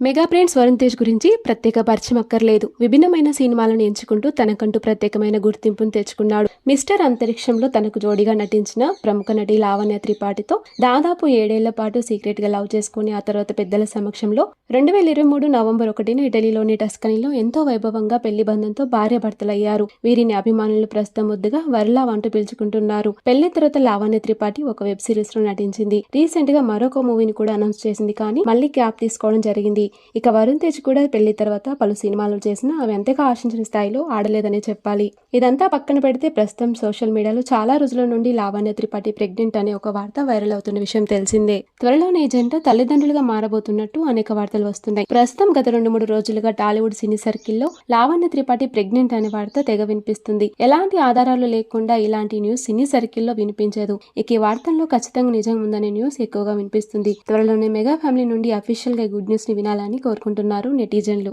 Mega friends Varun Tej గురించి ప్రత్యేక పరిచయం అక్కర్లేదు. విభిన్నమైన సినిమాలను ఎంచుకుంటూ తనకంటూ ప్రత్యేకమైన గుర్తింపును తెచ్చుకున్నాడు. మిస్టర్ అంతరిక్షంలో తనకు జోడిగా నటించిన ప్రముఖ నటి లావణ్య త్రిపాఠితో దాదాపు ఏడేళ్ళ పాటు సీక్రెట్గా లవ్ చేసుకుని ఆ తర్వాత పెద్దల సమక్షంలో రెండు వేల ఇరవై మూడు నవంబర్ ఒకటిన ఇటలీలోని టస్కనీలో ఎంతో వైభవంగా పెళ్ళి బంధంతో భార్య భర్తలయ్యారు వీరిని అభిమానులు ప్రస్తుతం ముద్దుగా వరలా అంటూ పిలుచుకుంటున్నారు. పెళ్ళి తర్వాత లావణ్య త్రిపాఠి ఒక వెబ్ సిరీస్లో నటించింది. రీసెంట్గా మరొక మూవీని కూడా అనౌన్స్ చేసింది కానీ మళ్ళీ క్యాప్ తీసుకోవడం జరిగింది. ఇక వరుణ్ తేజ్ కూడా పెళ్ళి తర్వాత పలు సినిమాలు చేసినా అవి అంతగా ఆశించిన స్థాయిలో ఆడలేదనే చెప్పాలి. ఇదంతా పక్కన పెడితే ప్రస్తుతం సోషల్ మీడియాలో చాలా రోజుల నుండి లావణ్య త్రిపాఠి ప్రెగ్నెంట్ అనే ఒక వార్త వైరల్ అవుతున్న విషయం తెలిసిందే. త్వరలోనే ఈ జంట తల్లిదండ్రులుగా మారబోతున్నట్టు అనేక వార్తలు వస్తున్నాయి. ప్రస్తుతం గత రెండు మూడు రోజులుగా టాలీవుడ్ సినీ సర్కిల్లో లావణ్య త్రిపాఠి ప్రెగ్నెంట్ అనే వార్త తెగ వినిపిస్తుంది. ఎలాంటి ఆధారాలు లేకుండా ఇలాంటి న్యూస్ సినీ సర్కిల్లో వినిపించదు. ఇక ఈ వార్తల్లో ఖచ్చితంగా నిజం ఉందనే న్యూస్ ఎక్కువగా వినిపిస్తుంది. త్వరలోనే మెగా ఫ్యామిలీ నుండి అఫీషియల్గా గుడ్ న్యూస్ని వినాలి ఉండాలని కోరుకుంటున్నారు నెటిజన్లు.